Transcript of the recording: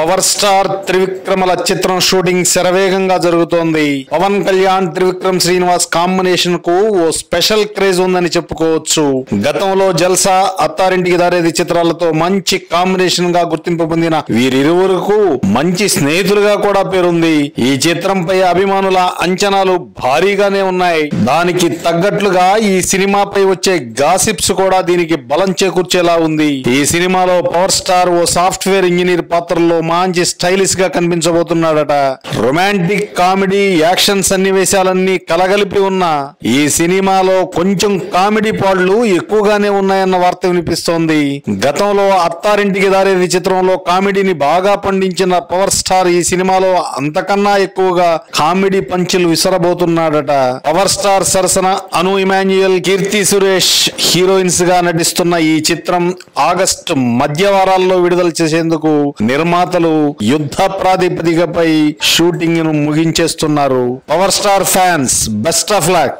Power star త్రివిక్రమల చిత్రం shooting శరవేగంగా జరుగుతోంది. పవన్ కళ్యాణ్ త్రివిక్రమ్ శ్రీనివాస్ కాంబినేషన్కు ఓ స్పెషల్ క్రేజ్ ఉందని చెప్పుకోవచ్చు. గతంలో జల్సా అత్తారింటికి దారేది చిత్రాలతో మంచి కాంబినేషన్గా గుర్తింపు పొందిన వీరిరువురుకు మంచి స్నేహితులుగా కూడా పేరుంది. ఈ చిత్రంపై అభిమానుల అంచనాలు భారీగానే ఉన్నాయి. దానికి తగ్గట్లుగా ఈ సినిమాపై వచ్చే గాసిప్స్ కూడా దీనికి బలం చేకూర్చేలా ఉంది. ఈ సినిమాలో పవర్ స్టార్ ఓ సాఫ్ట్వేర్ ఇంజనీర్ పాత్రలో మంచి స్టైలిష్గా కనిపించబోతున్నాడట. రొమాంటిక్ కామెడీ యాక్షన్ సన్నివేశాలన్నీ కలగలిపి ఉన్న ఈ సినిమాలో కొంచెం కామెడీ పాటలు ఎక్కువగానే ఉన్నాయన్న వార్త వినిపిస్తోంది. గతంలో అత్తారింటికి దారేది చిత్రంలో కామెడీని బాగా పండించిన పవర్ స్టార్ ఈ సినిమాలో అంతకన్నా ఎక్కువగా కామెడీ పంచులు విసరబోతున్నాడట. పవర్ స్టార్ సరసన అను ఇమాన్యుయల్ కీర్తి సురేష్ హీరోయిన్స్గా నటిస్తున్న ఈ చిత్రం ఆగస్టు మధ్య వారాల్లో విడుదల చేసేందుకు నిర్మాతలు యుద్ధ ప్రాతిపదికపై షూటింగ్ను ముగించేస్తున్నారు. Power star fans best of luck.